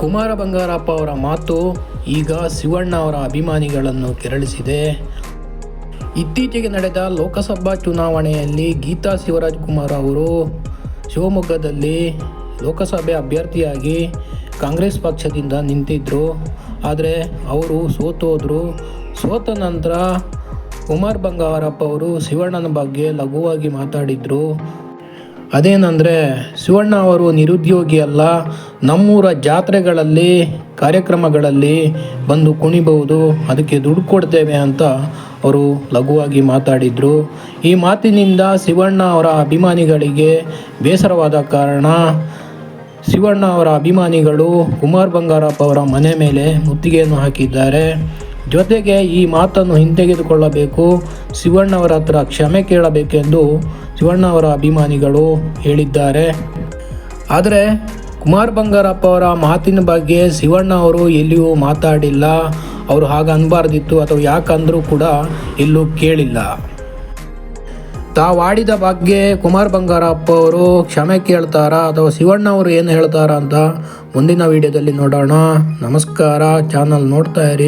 ಕುಮಾರ ಬಂಗಾರಪ್ಪ ಅವರ ಮಾತು ಈಗ ಶಿವಣ್ಣ ಅವರ ಅಭಿಮಾನಿಗಳನ್ನು ಕೆರಳಿಸಿದೆ. ಇತ್ತೀಚೆಗೆ ನಡೆದ ಲೋಕಸಭಾ ಚುನಾವಣೆಯಲ್ಲಿ ಗೀತಾ ಶಿವರಾಜ್ ಕುಮಾರ್ ಅವರು ಶಿವಮೊಗ್ಗದಲ್ಲಿ ಲೋಕಸಭೆ ಅಭ್ಯರ್ಥಿಯಾಗಿ ಕಾಂಗ್ರೆಸ್ ಪಕ್ಷದಿಂದ ನಿಂತಿದ್ದರು ಆದರೆ ಅವರು ಸೋತೋದ್ರು. ಸೋತ ನಂತರ ಕುಮಾರ್ ಬಂಗಾರಪ್ಪ ಅವರು ಶಿವಣ್ಣನ ಬಗ್ಗೆ ಲಘುವಾಗಿ ಮಾತಾಡಿದರು. ಅದೇನೆಂದರೆ ಶಿವಣ್ಣ ಅವರು ನಿರುದ್ಯೋಗಿ ಅಲ್ಲ, ನಮ್ಮೂರ ಜಾತ್ರೆಗಳಲ್ಲಿ, ಕಾರ್ಯಕ್ರಮಗಳಲ್ಲಿ ಬಂದು ಕುಣಿಬಹುದು, ಅದಕ್ಕೆ ದುಡ್ಡು ಕೊಡ್ತೇವೆ ಅಂತ ಅವರು ಲಘುವಾಗಿ ಮಾತಾಡಿದರು. ಈ ಮಾತಿನಿಂದ ಶಿವಣ್ಣ ಅವರ ಅಭಿಮಾನಿಗಳಿಗೆ ಬೇಸರವಾದ ಕಾರಣ ಶಿವಣ್ಣ ಅವರ ಅಭಿಮಾನಿಗಳು ಕುಮಾರ್ ಬಂಗಾರಪ್ಪ ಅವರ ಮನೆ ಮೇಲೆ ಮುತ್ತಿಗೆಯನ್ನು ಹಾಕಿದ್ದಾರೆ. ಜೊತೆಗೆ ಈ ಮಾತನ್ನು ಹಿಂತೆಗೆದುಕೊಳ್ಳಬೇಕು ಶಿವಣ್ಣವರ ಹತ್ರ ಕ್ಷಮೆ ಕೇಳಬೇಕೆಂದು ಶಿವಣ್ಣ ಅವರ ಅಭಿಮಾನಿಗಳು ಹೇಳಿದ್ದಾರೆ. ಆದರೆ ಕುಮಾರ್ ಬಂಗಾರಪ್ಪ ಅವರ ಮಾತಿನ ಬಗ್ಗೆ ಶಿವಣ್ಣ ಅವರು ಎಲ್ಲಿಯೂ ಮಾತಾಡಿಲ್ಲ. ಅವರು ಹಾಗೆ ಅನ್ಬಾರ್ದಿತ್ತು ಅಥವಾ ಯಾಕಂದರೂ ಕೂಡ ಎಲ್ಲೂ ಕೇಳಿಲ್ಲ. ತಾವಾಡಿದ ಬಗ್ಗೆ ಕುಮಾರ್ ಬಂಗಾರಪ್ಪ ಅವರು ಕ್ಷಮೆ ಕೇಳ್ತಾರಾ ಅಥವಾ ಶಿವಣ್ಣ ಅವರು ಏನು ಹೇಳ್ತಾರಾ ಅಂತ ಮುಂದಿನ ವಿಡಿಯೋದಲ್ಲಿ ನೋಡೋಣ. ನಮಸ್ಕಾರ, ಚಾನಲ್ ನೋಡ್ತಾ ಇರಿ.